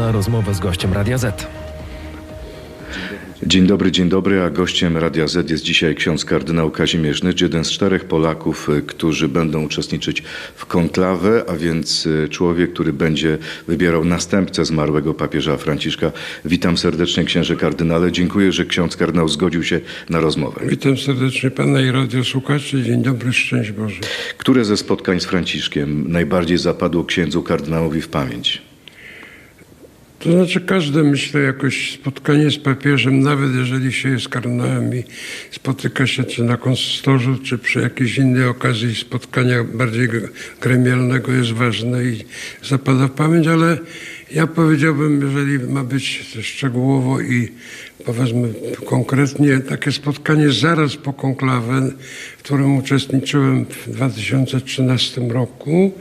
na rozmowę z gościem Radia Z. Dzień dobry, dzień dobry, a gościem Radia Z jest dzisiaj ksiądz kardynał Kazimierz Nydź, jeden z czterech Polaków, y, którzy będą uczestniczyć w konklawę, a więc y, człowiek, który będzie wybierał następcę zmarłego papieża Franciszka. Witam serdecznie księże kardynale, dziękuję, że ksiądz kardynał zgodził się na rozmowę. Witam serdecznie Pana i radiosłuchaczy. Dzień dobry, szczęść Boże. Które ze spotkań z Franciszkiem najbardziej zapadło księdzu kardynałowi w pamięć? To znaczy każde, myślę, jakoś spotkanie z papieżem, nawet jeżeli się jest kardynałem i spotyka się czy na konstorzu, czy przy jakiejś innej okazji spotkania bardziej gremialnego jest ważne i zapada w pamięć, ale ja powiedziałbym, jeżeli ma być szczegółowo i powiedzmy konkretnie, takie spotkanie zaraz po konklawę, w którym uczestniczyłem w 2013 roku,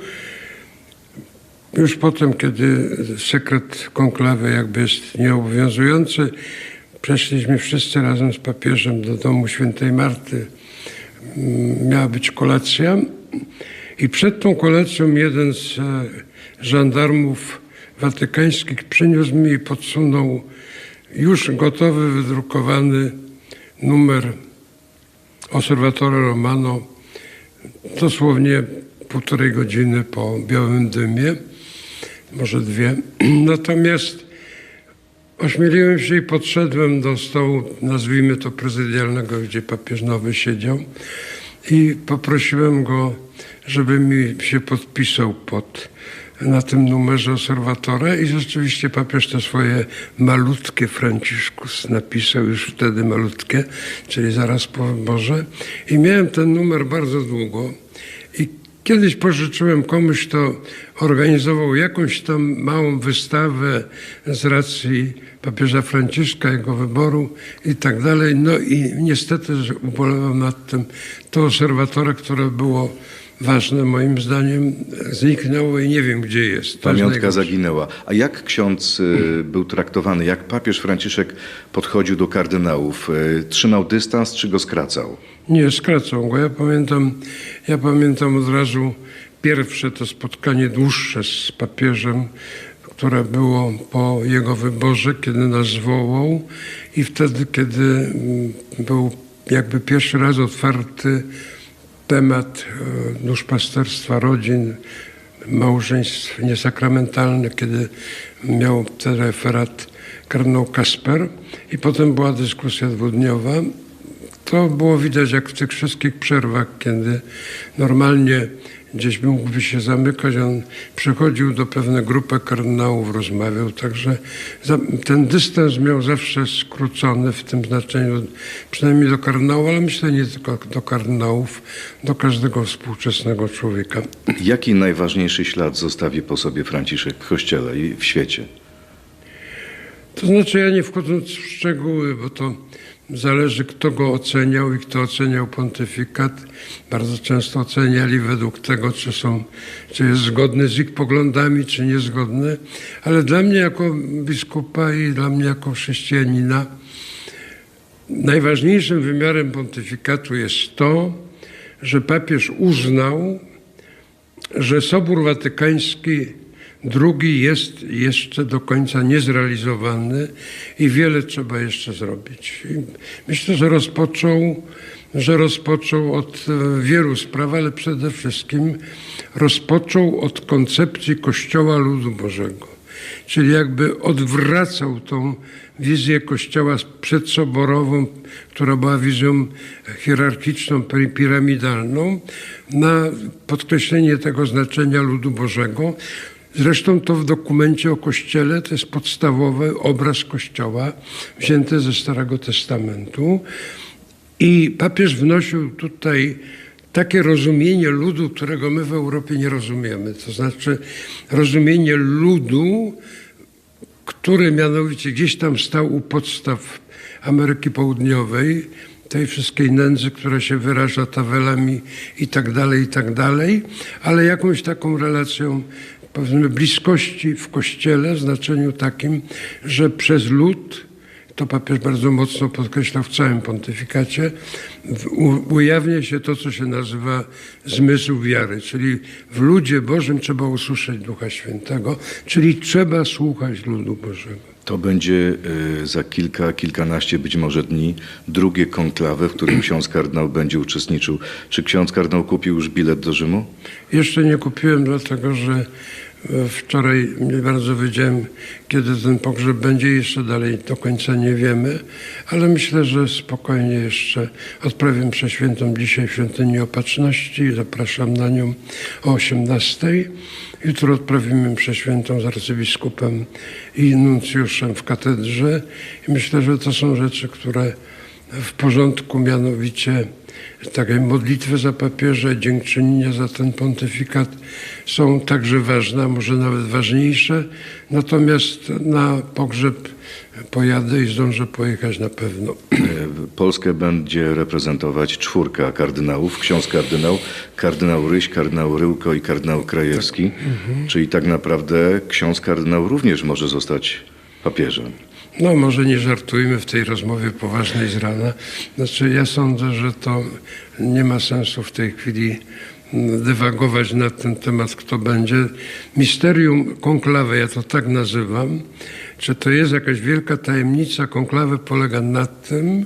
już potem, kiedy sekret konklawy jakby jest nieobowiązujący, przeszliśmy wszyscy razem z papieżem do domu świętej Marty. Mm, Miała być kolacja i przed tą kolacją jeden z e, żandarmów watykańskich przyniósł mi i podsunął już gotowy, wydrukowany numer Osservatore Romano dosłownie półtorej godziny po białym dymie, może dwie. Natomiast ośmieliłem się i podszedłem do stołu, nazwijmy to prezydialnego, gdzie papież nowy siedział i poprosiłem go, żeby mi się podpisał pod na tym numerze obserwatora. I rzeczywiście papież te swoje malutkie Franciszkus napisał już wtedy malutkie, czyli zaraz po wyborze i miałem ten numer bardzo długo kiedyś pożyczyłem komuś, kto organizował jakąś tam małą wystawę z racji papieża Franciszka, jego wyboru i tak dalej. No i niestety ubolewam nad tym. To obserwatora, które było ważne moim zdaniem, zniknęło i nie wiem gdzie jest. Pamiątka zaginęła. A jak ksiądz y, był traktowany? Jak papież Franciszek podchodził do kardynałów? Y, Trzymał dystans czy go skracał? Nie, skracą go. Ja pamiętam, ja pamiętam od razu pierwsze to spotkanie dłuższe z papieżem, które było po jego wyborze, kiedy nas zwołał i wtedy, kiedy mm, był jakby pierwszy raz otwarty temat e, duszpasterstwa rodzin, małżeństw niesakramentalnych, kiedy miał ten referat kardynał Kasper i potem była dyskusja dwudniowa. To było widać jak w tych wszystkich przerwach, kiedy normalnie gdzieś mógłby się zamykać, on przychodził do pewnej grupy kardynałów, rozmawiał, także ten dystans miał zawsze skrócony w tym znaczeniu, przynajmniej do kardynałów, ale myślę nie tylko do kardynałów, do każdego współczesnego człowieka. Jaki najważniejszy ślad zostawi po sobie Franciszek w Kościele i w świecie? To znaczy, ja nie wchodząc w szczegóły, bo to zależy, kto go oceniał i kto oceniał pontyfikat. Bardzo często oceniali według tego, czy, są, czy jest zgodny z ich poglądami, czy niezgodny. Ale dla mnie jako biskupa i dla mnie jako chrześcijanina najważniejszym wymiarem pontyfikatu jest to, że papież uznał, że Sobór Watykański II jest jeszcze do końca niezrealizowany i wiele trzeba jeszcze zrobić. I myślę, że rozpoczął, że rozpoczął od e, wielu spraw, ale przede wszystkim rozpoczął od koncepcji Kościoła Ludu Bożego. Czyli jakby odwracał tą wizję Kościoła przedsoborową, która była wizją hierarchiczną, pir- piramidalną, na podkreślenie tego znaczenia ludu Bożego. Zresztą to w dokumencie o Kościele to jest podstawowy obraz Kościoła wzięty ze Starego Testamentu. I papież wnosił tutaj takie rozumienie ludu, którego my w Europie nie rozumiemy. To znaczy rozumienie ludu, który mianowicie gdzieś tam stał u podstaw Ameryki Południowej, tej wszystkiej nędzy, która się wyraża tabelami i tak dalej, i tak dalej, ale jakąś taką relacją powiedzmy bliskości w Kościele w znaczeniu takim, że przez lud to papież bardzo mocno podkreślał w całym pontyfikacie, ujawnia się to, co się nazywa zmysł wiary, czyli w ludzie Bożym trzeba usłyszeć Ducha Świętego, czyli trzeba słuchać ludu Bożego. To będzie y, za kilka, kilkanaście być może dni drugie konklawe, w którym ksiądz kardynał będzie uczestniczył. Czy ksiądz kardynał kupił już bilet do Rzymu? Jeszcze nie kupiłem, dlatego że e, wczoraj nie bardzo wiedziałem, kiedy ten pogrzeb będzie. Jeszcze dalej do końca nie wiemy, ale myślę, że spokojnie jeszcze odprawię przeświętą dzisiaj w Świątyni Opatrzności. Zapraszam na nią o 18. Jutro odprawimy przeświętą z arcybiskupem i nuncjuszem w katedrze. I myślę, że to są rzeczy, które w porządku, mianowicie takie modlitwy za papieża, dziękczynienia za ten pontyfikat są także ważne, a może nawet ważniejsze. Natomiast na pogrzeb pojadę i zdążę pojechać na pewno. Y, Polskę będzie reprezentować czwórka kardynałów. Ksiądz kardynał, kardynał Ryś, kardynał Ryłko i kardynał Krajewski. Czyli tak naprawdę ksiądz kardynał również może zostać papieżem. No może nie żartujmy w tej rozmowie poważnej z rana. Znaczy ja sądzę, że to nie ma sensu w tej chwili mm, dywagować na ten temat, kto będzie. Misterium konklawy, ja to tak nazywam, czy to jest jakaś wielka tajemnica konklawy polega na tym,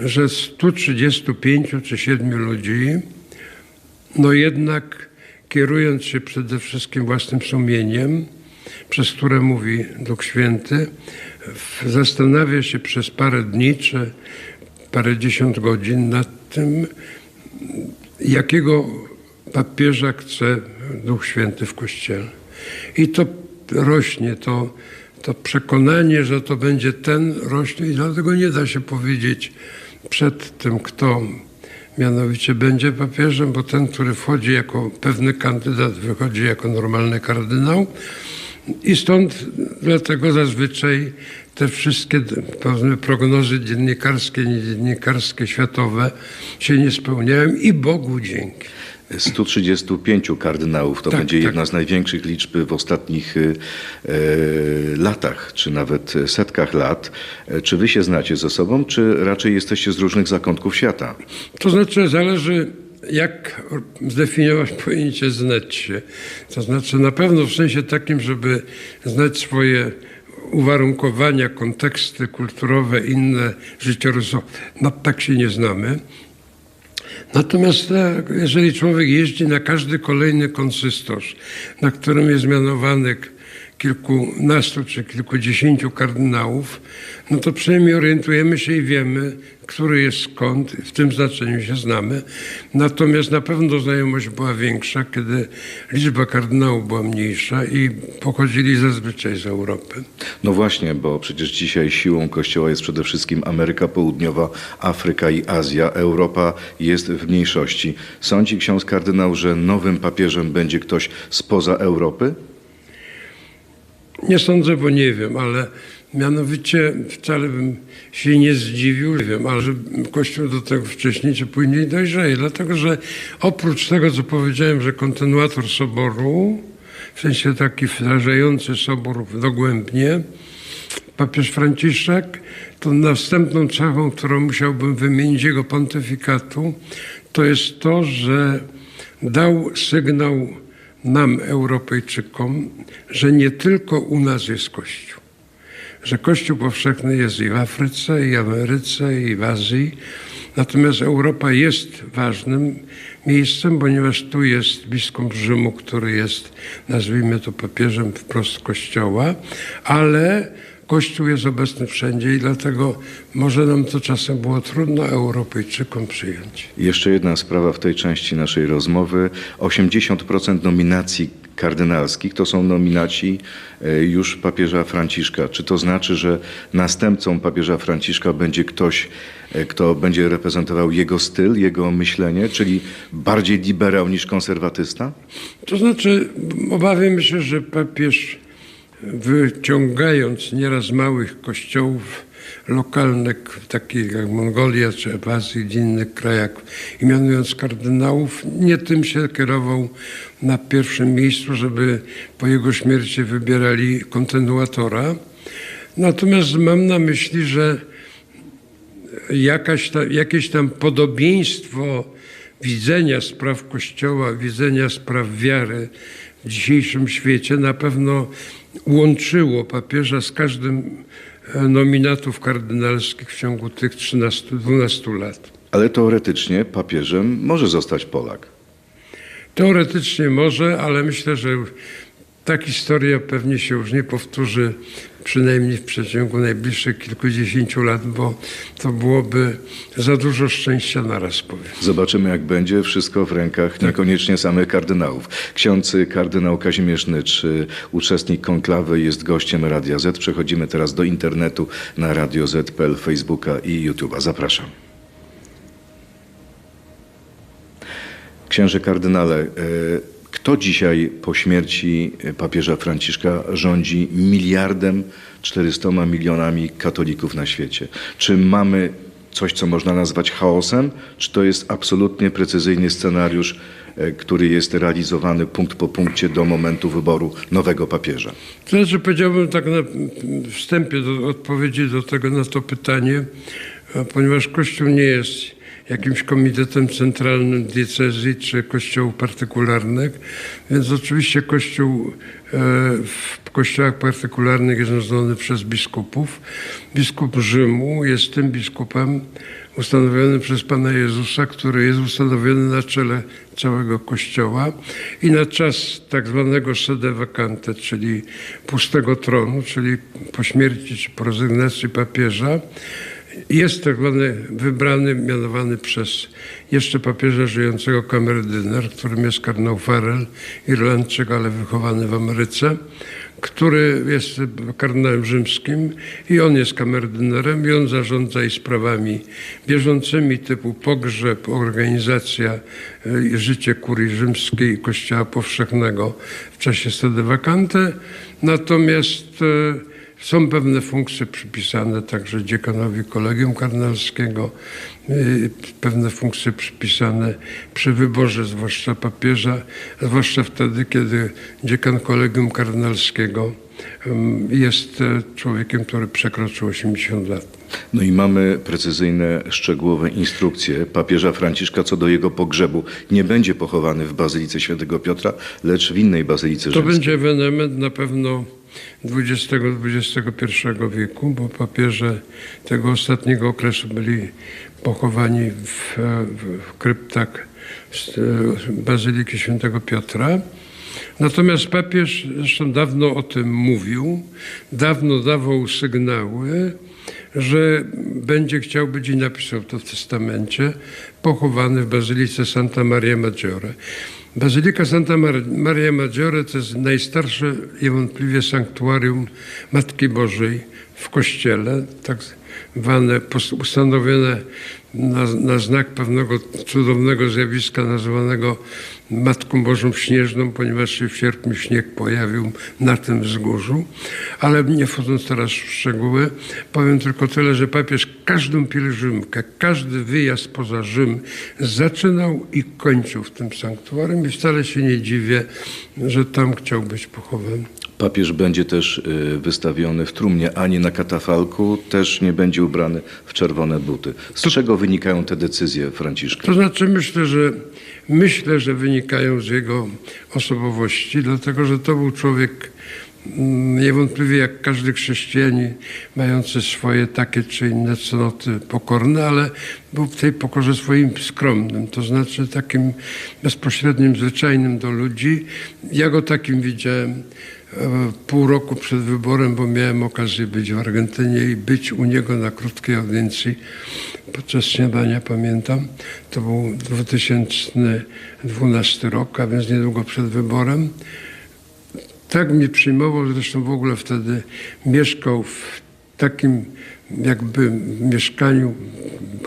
że 135 czy 7 ludzi no jednak kierując się przede wszystkim własnym sumieniem, przez które mówi Duch Święty, zastanawia się przez parę dni czy parędziesiąt godzin nad tym, jakiego papieża chce Duch Święty w Kościele. I to rośnie, to, to przekonanie, że to będzie ten rośnie i dlatego nie da się powiedzieć przed tym, kto mianowicie będzie papieżem, bo ten, który wchodzi jako pewny kandydat, wychodzi jako normalny kardynał. I stąd dlatego zazwyczaj te wszystkie powiedzmy, prognozy dziennikarskie, niedziennikarskie, światowe się nie spełniają i Bogu dzięki. 135 kardynałów to Tak, będzie tak. jedna z największych liczb w ostatnich y, e, latach, czy nawet setkach lat. E, Czy wy się znacie ze sobą, czy raczej jesteście z różnych zakątków świata? To znaczy zależy, jak zdefiniować pojęcie znać się. To znaczy na pewno w sensie takim, żeby znać swoje uwarunkowania, konteksty kulturowe, inne życiorysowe. No tak się nie znamy. Natomiast e, jeżeli człowiek jeździ na każdy kolejny konsystorz, na którym jest mianowany kilkunastu czy kilkudziesięciu kardynałów, no to przynajmniej orientujemy się i wiemy, który jest skąd, w tym znaczeniu się znamy. Natomiast na pewno znajomość była większa, kiedy liczba kardynałów była mniejsza i pochodzili zazwyczaj z Europy. No właśnie, bo przecież dzisiaj siłą Kościoła jest przede wszystkim Ameryka Południowa, Afryka i Azja. Europa jest w mniejszości. Sądzi ksiądz kardynał, że nowym papieżem będzie ktoś spoza Europy? Nie sądzę, bo nie wiem, ale mianowicie wcale bym się nie zdziwił, nie wiem, ale że Kościół do tego wcześniej czy później dojrzeje, dlatego że oprócz tego, co powiedziałem, że kontynuator soboru, w sensie taki wdrażający sobór dogłębnie, papież Franciszek, to następną cechą, którą musiałbym wymienić jego pontyfikatu, to jest to, że dał sygnał nam, Europejczykom, że nie tylko u nas jest Kościół. Że Kościół powszechny jest i w Afryce, i w Ameryce, i w Azji. Natomiast Europa jest ważnym miejscem, ponieważ tu jest biskup Rzymu, który jest, nazwijmy to papieżem wprost Kościoła, ale Kościół jest obecny wszędzie i dlatego może nam to czasem było trudno Europejczykom przyjąć. Jeszcze jedna sprawa w tej części naszej rozmowy. 80% nominacji kardynalskich to są nominaci e, już papieża Franciszka. Czy to znaczy, że następcą papieża Franciszka będzie ktoś, e, kto będzie reprezentował jego styl, jego myślenie, czyli bardziej liberał niż konserwatysta? To znaczy, obawiam się, że papież wyciągając nieraz małych kościołów lokalnych, takich jak Mongolia czy w Azji, w innych krajach, i mianując kardynałów, nie tym się kierował na pierwszym miejscu, żeby po jego śmierci wybierali kontynuatora. Natomiast mam na myśli, że jakaś jakieś tam podobieństwo widzenia spraw Kościoła, widzenia spraw wiary w dzisiejszym świecie na pewno łączyło papieża z każdym e, nominatów kardynalskich w ciągu tych 13-12 lat. Ale teoretycznie papieżem może zostać Polak. Teoretycznie może, ale myślę, że ta historia pewnie się już nie powtórzy, przynajmniej w przeciągu najbliższych kilkudziesięciu lat, bo to byłoby za dużo szczęścia naraz, powiem. Zobaczymy, jak będzie. Wszystko w rękach niekoniecznie samych kardynałów. Ksiądz kardynał Kazimierz Nycz, y, uczestnik konklawy, jest gościem Radia Z. Przechodzimy teraz do internetu na Radio Z.pl, Facebooka i YouTube'a. Zapraszam. Księże kardynale, y, kto dzisiaj po śmierci papieża Franciszka rządzi miliardem 400 milionami katolików na świecie? Czy mamy coś, co można nazwać chaosem, czy to jest absolutnie precyzyjny scenariusz, e, który jest realizowany punkt po punkcie do momentu wyboru nowego papieża? To znaczy powiedziałbym tak na wstępie do odpowiedzi do tego, na to pytanie, ponieważ Kościół nie jest jakimś komitetem centralnym diecezji czy kościołów partykularnych, więc oczywiście Kościół e, w kościołach partykularnych jest rządzony przez biskupów. Biskup Rzymu jest tym biskupem ustanowiony przez Pana Jezusa, który jest ustanowiony na czele całego Kościoła i na czas tak zwanego sede vacante, czyli pustego tronu, czyli po śmierci czy po rezygnacji papieża, jest tak zwany wybrany, mianowany przez jeszcze papieża żyjącego kamerdyner, którym jest kardynał Farrell, Irlandczyk, ale wychowany w Ameryce, który jest kardynałem rzymskim i on jest kamerdynerem i on zarządza i sprawami bieżącymi typu pogrzeb, organizacja i życie kurii rzymskiej i kościoła powszechnego w czasie sede vacante. Natomiast e, są pewne funkcje przypisane także dziekanowi kolegium kardynalskiego, y, pewne funkcje przypisane przy wyborze zwłaszcza papieża, zwłaszcza wtedy, kiedy dziekan kolegium kardynalskiego ym, jest e, człowiekiem, który przekroczył 80 lat. No i mamy precyzyjne, szczegółowe instrukcje papieża Franciszka co do jego pogrzebu. Nie będzie pochowany w Bazylice Świętego Piotra, lecz w innej Bazylice To Rzymskiej. będzie ewenement na pewno XX-XXI wieku, bo papieże tego ostatniego okresu byli pochowani w, w, kryptach e, Bazyliki Świętego Piotra. Natomiast papież zresztą dawno o tym mówił, dawno dawał sygnały, że będzie chciał być i napisał to w testamencie, pochowany w Bazylice Santa Maria Maggiore. Bazylika Santa Mar- Maria Maggiore to jest najstarsze niewątpliwie sanktuarium Matki Bożej w kościele, tak zwane, ustanowione na, na znak pewnego cudownego zjawiska nazywanego Matką Bożą Śnieżną, ponieważ się w sierpniu śnieg pojawił na tym wzgórzu. Ale nie wchodząc teraz w szczegóły, powiem tylko tyle, że papież każdą pielgrzymkę, każdy wyjazd poza Rzym zaczynał i kończył w tym sanktuarium i wcale się nie dziwię, że tam chciał być pochowany. Papież będzie też y, wystawiony w trumnie, a nie na katafalku, też nie będzie ubrany w czerwone buty. Z czego wynikają te decyzje Franciszka? To znaczy myślę, że myślę, że wynikają z jego osobowości, dlatego że to był człowiek mm, niewątpliwie jak każdy chrześcijanin, mający swoje takie czy inne cnoty pokorne, ale był w tej pokorze swoim skromnym, to znaczy takim bezpośrednim, zwyczajnym do ludzi. Ja go takim widziałem pół roku przed wyborem, bo miałem okazję być w Argentynie i być u niego na krótkiej audiencji podczas śniadania, pamiętam. To był 2012 rok, a więc niedługo przed wyborem. Tak mnie przyjmował, zresztą w ogóle wtedy mieszkał w takim jakby mieszkaniu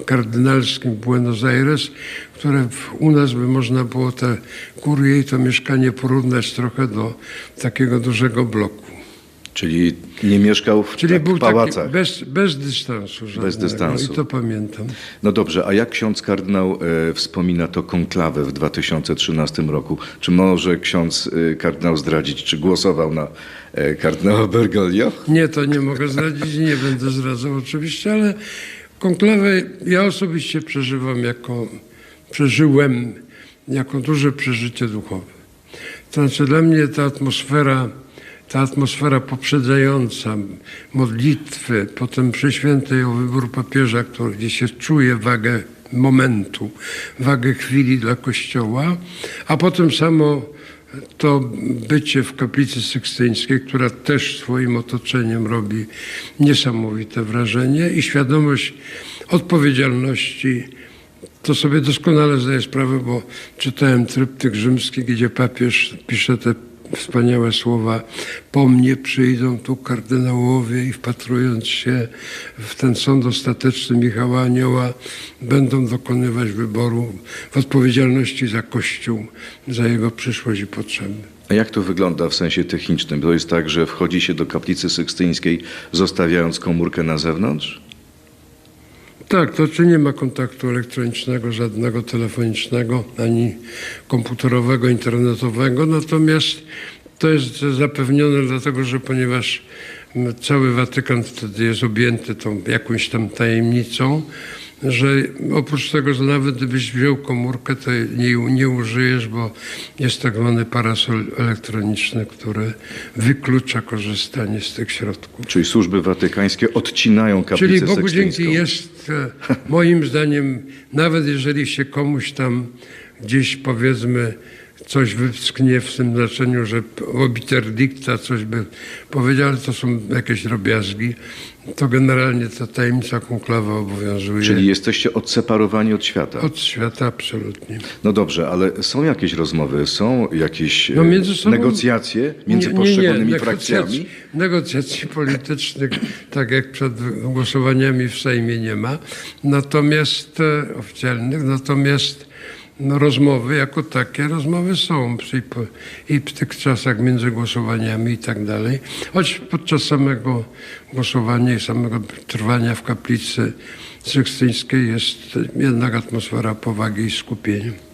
kardynalskim Buenos Aires, które u nas by można było te kurie i to mieszkanie porównać trochę do takiego dużego bloku. Czyli nie mieszkał w Czyli tak, był pałacach. taki bez, bez dystansu żadnego. dystansu. I to pamiętam. No dobrze, a jak ksiądz kardynał e, wspomina to konklawę w 2013 roku? Czy może ksiądz e, kardynał zdradzić, czy głosował na e, kardynała Bergoglio? Nie, to nie mogę zdradzić i nie będę zdradzał oczywiście, ale konklawę ja osobiście przeżywam jako, przeżyłem jako duże przeżycie duchowe. To znaczy dla mnie ta atmosfera, ta atmosfera poprzedzająca modlitwy, potem przy świętej o wybór papieża, który, gdzie się czuje wagę momentu, wagę chwili dla Kościoła, a potem samo to bycie w kaplicy sykstyńskiej, która też swoim otoczeniem robi niesamowite wrażenie i świadomość odpowiedzialności, to sobie doskonale zdaję sprawę, bo czytałem tryptyk rzymski, gdzie papież pisze te wspaniałe słowa po mnie przyjdą tu kardynałowie i wpatrując się w ten sąd ostateczny Michała Anioła będą dokonywać wyboru w odpowiedzialności za Kościół, za jego przyszłość i potrzeby. A jak to wygląda w sensie technicznym? To jest tak, że wchodzi się do kaplicy sykstyńskiej, zostawiając komórkę na zewnątrz? Tak, to czy nie ma kontaktu elektronicznego, żadnego telefonicznego, ani komputerowego, internetowego, natomiast to jest zapewnione dlatego, że ponieważ cały Watykan wtedy jest objęty tą jakąś tam tajemnicą, że oprócz tego, że nawet gdybyś wziął komórkę, to nie, nie użyjesz, bo jest tak zwany parasol elektroniczny, który wyklucza korzystanie z tych środków. Czyli służby watykańskie odcinają kaplicę Czyli Bogu sykstyńską? dzięki jest, e, moim zdaniem, nawet jeżeli się komuś tam gdzieś powiedzmy coś wysknie w tym znaczeniu, że obiter dicta coś by powiedział, ale to są jakieś drobiazgi, to generalnie ta tajemnica konklawa obowiązuje Czyli jesteście odseparowani od świata? od świata absolutnie. No dobrze, ale są jakieś rozmowy, są jakieś No e, między sobą- negocjacje między Nie- nie, poszczególnymi frakcjami? Negocjacji politycznych, tak jak przed głosowaniami w Sejmie nie ma, natomiast e, oficjalnych, natomiast no, rozmowy jako takie, rozmowy są przy, i w tych czasach między głosowaniami i tak dalej. Choć podczas samego głosowania i samego trwania w kaplicy sykstyńskiej jest jednak atmosfera powagi i skupienia.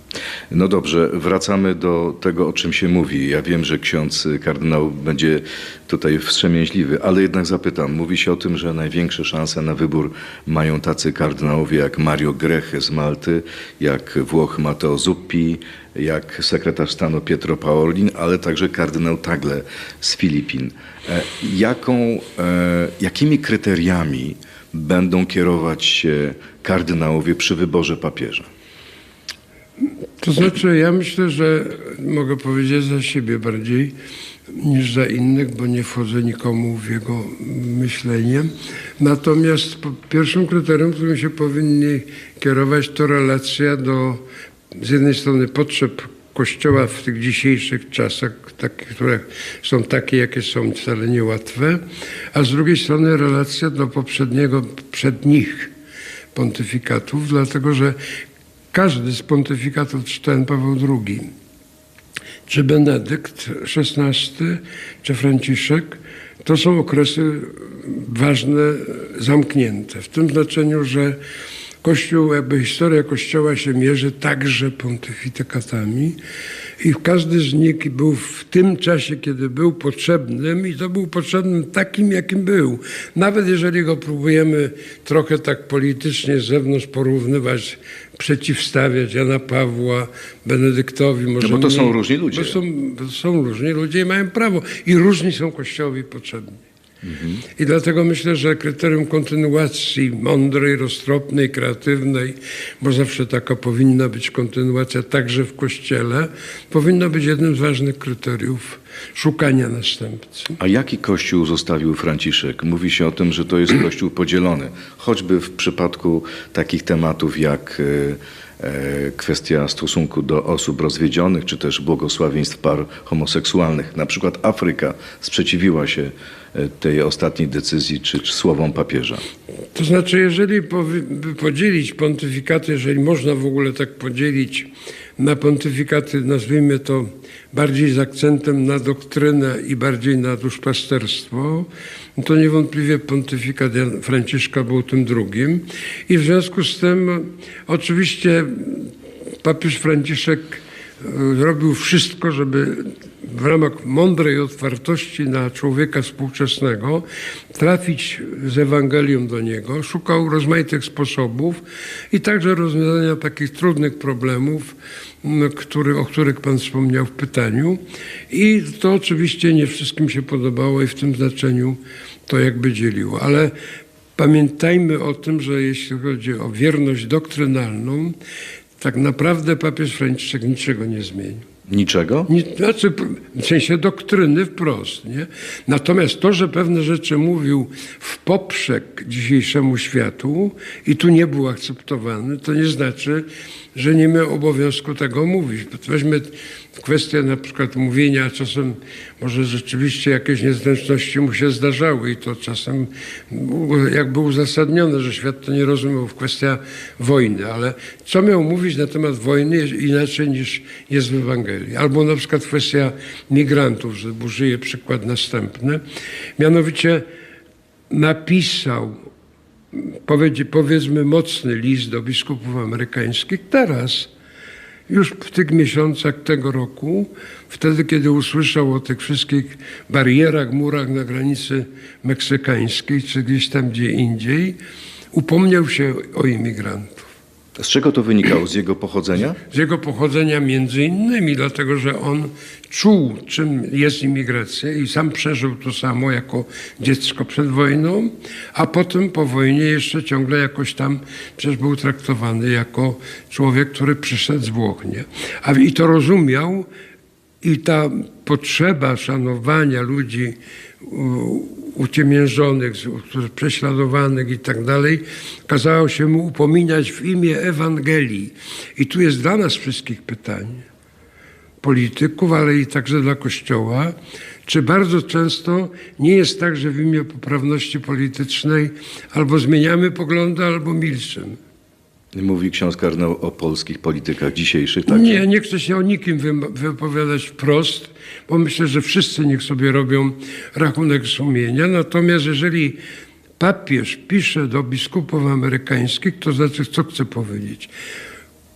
No dobrze, wracamy do tego, o czym się mówi. Ja wiem, że ksiądz kardynał będzie tutaj wstrzemięźliwy, ale jednak zapytam. Mówi się o tym, że największe szanse na wybór mają tacy kardynałowie jak Mario Grechy z Malty, jak Włoch Matteo Zuppi, jak sekretarz stanu Pietro Parolin, ale także kardynał Tagle z Filipin. E, Jaką, e, jakimi kryteriami będą kierować się kardynałowie przy wyborze papieża? To znaczy, ja myślę, że mogę powiedzieć za siebie bardziej niż za innych, bo nie wchodzę nikomu w jego myślenie. Natomiast pierwszym kryterium, którym się powinni kierować, to relacja do z jednej strony potrzeb Kościoła w tych dzisiejszych czasach, tak, które są takie, jakie są, wcale niełatwe, a z drugiej strony relacja do poprzedniego, przed nich pontyfikatów, dlatego że każdy z pontyfikatów, czy ten Paweł II, czy Benedykt XVI, czy Franciszek, to są okresy ważne, zamknięte. W tym znaczeniu, że Kościół, jakby historia Kościoła się mierzy także pontyfikatami i każdy z nich był w tym czasie, kiedy był potrzebnym i to był potrzebnym takim, jakim był. Nawet jeżeli go próbujemy trochę tak politycznie z zewnątrz porównywać, przeciwstawiać Jana Pawła, Benedyktowi, może No bo to są różni ludzie. Bo są, bo są różni ludzie i mają prawo. I różni są Kościołowi potrzebni. I dlatego myślę, że kryterium kontynuacji mądrej, roztropnej, kreatywnej, bo zawsze taka powinna być kontynuacja także w Kościele, powinno być jednym z ważnych kryteriów szukania następcy. A jaki kościół zostawił Franciszek? Mówi się o tym, że to jest kościół podzielony, choćby w przypadku takich tematów jak e, kwestia stosunku do osób rozwiedzionych, czy też błogosławieństw par homoseksualnych. Na przykład Afryka sprzeciwiła się e, tej ostatniej decyzji, czy, czy słowom papieża. To znaczy, jeżeli podzielić pontyfikaty, jeżeli można w ogóle tak podzielić na pontyfikaty, nazwijmy to bardziej z akcentem na doktrynę i bardziej na duszpasterstwo, no to niewątpliwie pontyfikat Franciszka był tym drugim. I w związku z tym oczywiście papież Franciszek e, robił wszystko, żeby w ramach mądrej otwartości na człowieka współczesnego trafić z Ewangelią do niego. Szukał rozmaitych sposobów i także rozwiązania takich trudnych problemów, który, o których Pan wspomniał w pytaniu. I to oczywiście nie wszystkim się podobało i w tym znaczeniu to jakby dzieliło. Ale pamiętajmy o tym, że jeśli chodzi o wierność doktrynalną, tak naprawdę papież Franciszek niczego nie zmienił. Niczego? Nie, znaczy, w sensie doktryny wprost. Nie? Natomiast to, że pewne rzeczy mówił w poprzek dzisiejszemu światu i tu nie był akceptowany, to nie znaczy, że nie miał obowiązku tego mówić. Weźmy kwestię na przykład mówienia, czasem może rzeczywiście jakieś niezręczności mu się zdarzały i to czasem jakby uzasadnione, że świat to nie rozumiał kwestia wojny, ale co miał mówić na temat wojny inaczej niż jest w Ewangelii. Albo na przykład kwestia migrantów, że użyję przykład następny. Mianowicie napisał powiedz- powiedzmy mocny list do biskupów amerykańskich teraz, już w tych miesiącach tego roku, wtedy kiedy usłyszał o tych wszystkich barierach, murach na granicy meksykańskiej, czy gdzieś tam gdzie indziej, upomniał się o imigrantów. Z czego to wynikało? Z jego pochodzenia? Z jego pochodzenia między innymi, dlatego że on czuł, czym jest imigracja i sam przeżył to samo jako dziecko przed wojną, a potem po wojnie jeszcze ciągle jakoś tam przecież był traktowany jako człowiek, który przyszedł z Włoch. Nie? A i to rozumiał i ta potrzeba szanowania ludzi uciemiężonych, prześladowanych i tak dalej, kazało się mu upominać w imię Ewangelii. I tu jest dla nas wszystkich pytanie, polityków, ale i także dla Kościoła, czy bardzo często nie jest tak, że w imię poprawności politycznej albo zmieniamy poglądy, albo milczymy. Mówi ksiądz kardynał o polskich politykach dzisiejszych. Także. Nie, nie chcę się o nikim wy- wypowiadać wprost, bo myślę, że wszyscy niech sobie robią rachunek sumienia. Natomiast jeżeli papież pisze do biskupów amerykańskich, to znaczy, co chce powiedzieć?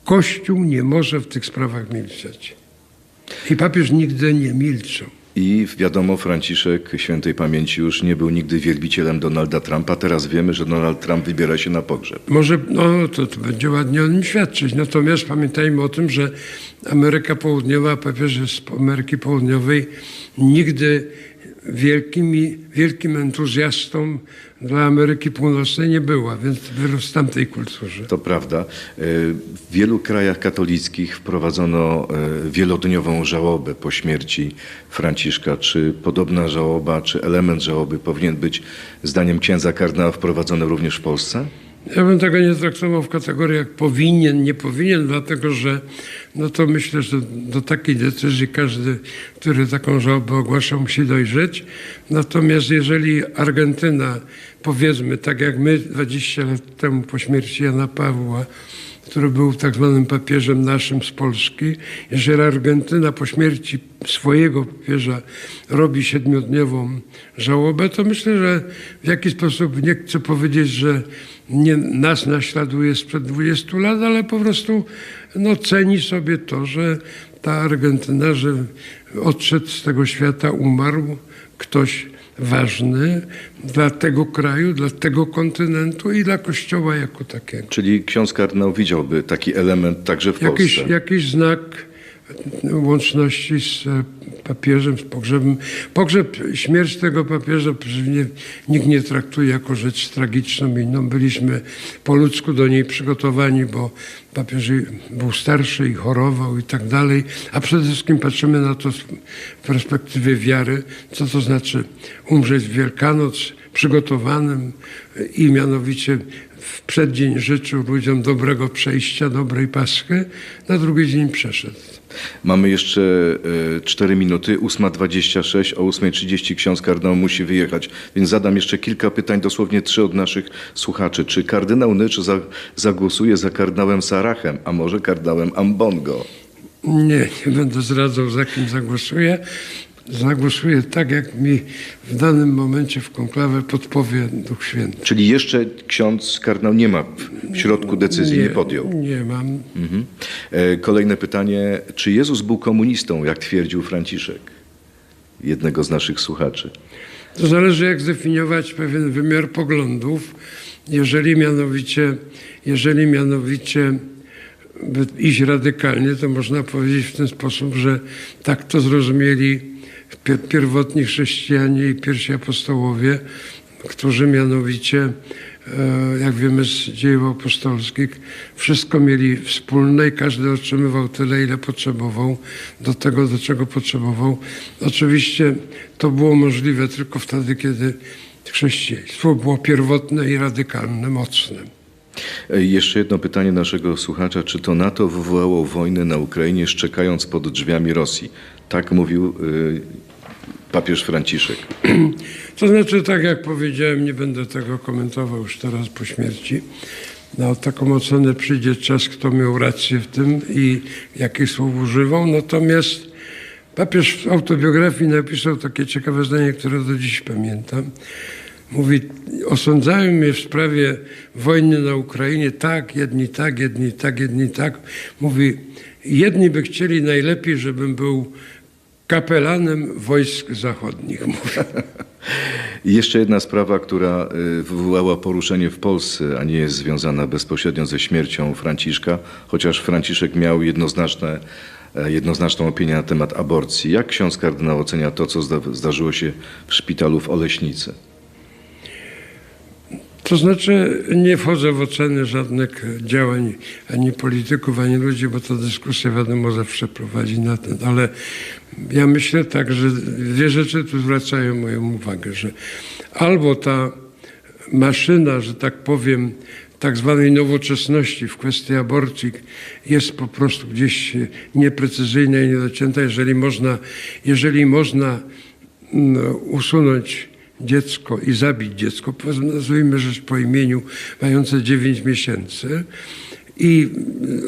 Kościół nie może w tych sprawach milczeć. I papież nigdy nie milczał. I wiadomo, Franciszek świętej pamięci już nie był nigdy wielbicielem Donalda Trumpa. Teraz wiemy, że Donald Trump wybiera się na pogrzeb. Może no, to, to będzie ładnie o nim świadczyć. Natomiast pamiętajmy o tym, że Ameryka Południowa, papieże z Ameryki Południowej nigdy wielkimi, wielkim entuzjastą dla Ameryki Północnej nie była, więc wyrósł w tamtej kulturze. To prawda. E, W wielu krajach katolickich wprowadzono e, wielodniową żałobę po śmierci Franciszka. Czy podobna żałoba, czy element żałoby powinien być, zdaniem księdza kardynała, wprowadzony również w Polsce? Ja bym tego nie traktował w kategoriach powinien, nie powinien, dlatego że no to myślę, że do takiej decyzji każdy, który taką żałobę ogłasza, musi dojrzeć. Natomiast jeżeli Argentyna, powiedzmy, tak jak my 20 lat temu po śmierci Jana Pawła, który był tak zwanym papieżem naszym z Polski, jeżeli Argentyna po śmierci swojego papieża robi siedmiodniową żałobę, to myślę, że w jakiś sposób nie chcę powiedzieć, że nie nas naśladuje sprzed 20 lat, ale po prostu no, ceni sobie to, że ta Argentyna, że odszedł z tego świata, umarł ktoś ważny dla tego kraju, dla tego kontynentu i dla Kościoła jako takiego. Czyli ksiądz kardynał widziałby taki element także w Jakiś, Polsce. jakiś znak łączności z e, papieżem, z pogrzebem. Pogrzeb, śmierć tego papieża nie, nikt nie traktuje jako rzecz tragiczną inną. Byliśmy po ludzku do niej przygotowani, bo papież był starszy i chorował i tak dalej. A przede wszystkim patrzymy na to z perspektywy wiary, co to znaczy umrzeć w Wielkanoc przygotowanym i mianowicie w przeddzień życzył ludziom dobrego przejścia, dobrej Paschy, na drugi dzień przeszedł. Mamy jeszcze e, 4 minuty, 8.26, o 8.30 ksiądz kardynał musi wyjechać, więc zadam jeszcze kilka pytań, dosłownie trzy od naszych słuchaczy. Czy kardynał Nycz za, zagłosuje za kardynałem Sarachem, a może kardynałem Ambongo? Nie, nie będę zdradzał, za kim zagłosuję. Zagłosuję tak, jak mi w danym momencie w konklawę podpowie Duch Święty. Czyli jeszcze ksiądz kardynał nie ma w środku decyzji, nie, podjął. Nie mam. Mhm. E, Kolejne pytanie. Czy Jezus był komunistą, jak twierdził Franciszek? Jednego z naszych słuchaczy. To zależy, jak zdefiniować pewien wymiar poglądów. Jeżeli mianowicie, jeżeli mianowicie by iść radykalnie, to można powiedzieć w ten sposób, że tak to zrozumieli pierwotni chrześcijanie i pierwsi apostołowie, którzy mianowicie, e, jak wiemy z dziejów apostolskich, wszystko mieli wspólne i każdy otrzymywał tyle, ile potrzebował, do tego, do czego potrzebował. Oczywiście to było możliwe tylko wtedy, kiedy chrześcijaństwo było pierwotne i radykalne, mocne. Jeszcze jedno pytanie naszego słuchacza. Czy to NATO wywołało wojnę na Ukrainie, szczekając pod drzwiami Rosji? Tak mówił y, papież Franciszek. To znaczy, tak jak powiedziałem, nie będę tego komentował już teraz po śmierci. Na taką ocenę przyjdzie czas, kto miał rację w tym i jakich słów używał. Natomiast papież w autobiografii napisał takie ciekawe zdanie, które do dziś pamiętam. Mówi, osądzają mnie w sprawie wojny na Ukrainie tak, jedni tak, jedni tak, jedni tak. Mówi, jedni by chcieli najlepiej, żebym był kapelanem wojsk zachodnich. Jeszcze jedna sprawa, która y, wywołała poruszenie w Polsce, a nie jest związana bezpośrednio ze śmiercią Franciszka, chociaż Franciszek miał jednoznaczne, e, jednoznaczną opinię na temat aborcji. Jak ksiądz kardynał ocenia to, co zda, zdarzyło się w szpitalu w Oleśnicy? To znaczy nie wchodzę w oceny żadnych działań ani polityków, ani ludzi, bo to dyskusja wiadomo zawsze prowadzi na ten, ale ja myślę tak, że dwie rzeczy tu zwracają moją uwagę, że albo ta maszyna, że tak powiem, tak zwanej nowoczesności w kwestii aborcji jest po prostu gdzieś nieprecyzyjna i niedocięta. Jeżeli można, jeżeli można no, usunąć dziecko i zabić dziecko, nazwijmy rzecz po imieniu, mające 9 miesięcy i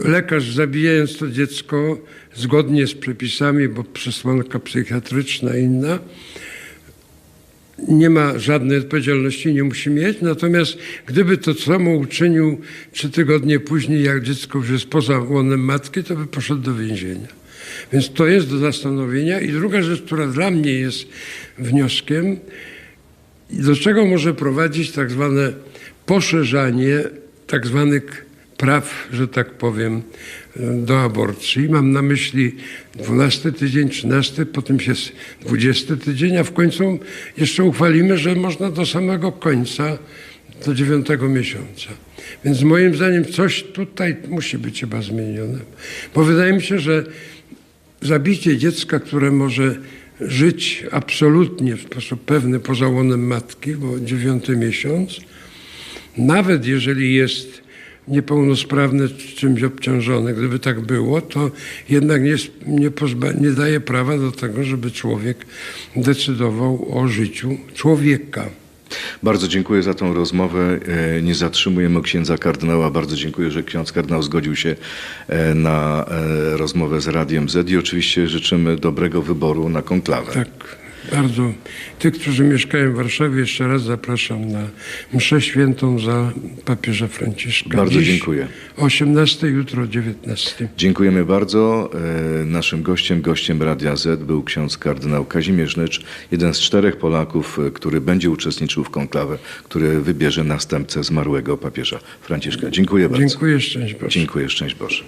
lekarz zabijając to dziecko zgodnie z przepisami, bo przesłanka psychiatryczna inna, nie ma żadnej odpowiedzialności, nie musi mieć. Natomiast gdyby to samo uczynił trzy tygodnie później, jak dziecko już jest poza łonem matki, to by poszedł do więzienia. Więc to jest do zastanowienia. I druga rzecz, która dla mnie jest wnioskiem, do czego może prowadzić tak zwane poszerzanie tak zwanych praw, że tak powiem, do aborcji. Mam na myśli 12 tydzień, 13, potem się 20 tydzień, a w końcu jeszcze uchwalimy, że można do samego końca, do 9 miesiąca. Więc moim zdaniem coś tutaj musi być chyba zmienione. Bo wydaje mi się, że zabicie dziecka, które może żyć absolutnie w sposób pewny poza łonem matki, bo dziewiąty miesiąc, nawet jeżeli jest niepełnosprawny czy czymś obciążony, gdyby tak było, to jednak nie, nie, pozba- nie daje prawa do tego, żeby człowiek decydował o życiu człowieka. Bardzo dziękuję za tą rozmowę. E, Nie zatrzymujemy księdza kardynała. Bardzo dziękuję, że ksiądz kardynał zgodził się e, na e, rozmowę z Radiem Z i oczywiście życzymy dobrego wyboru na konklawę. Tak, bardzo. Tych, którzy mieszkają w Warszawie, jeszcze raz zapraszam na mszę świętą za papieża Franciszka. Bardzo Dziś dziękuję. o 18, jutro o 19. Dziękujemy bardzo. E, Naszym gościem, gościem Radia Z był ksiądz kardynał Kazimierz Nycz, jeden z czterech Polaków, e, który będzie uczestniczył w konklawę, który wybierze następcę zmarłego papieża Franciszka. Dziękuję bardzo. Dziękuję, szczęść Boże. Dziękuję, szczęść Boże.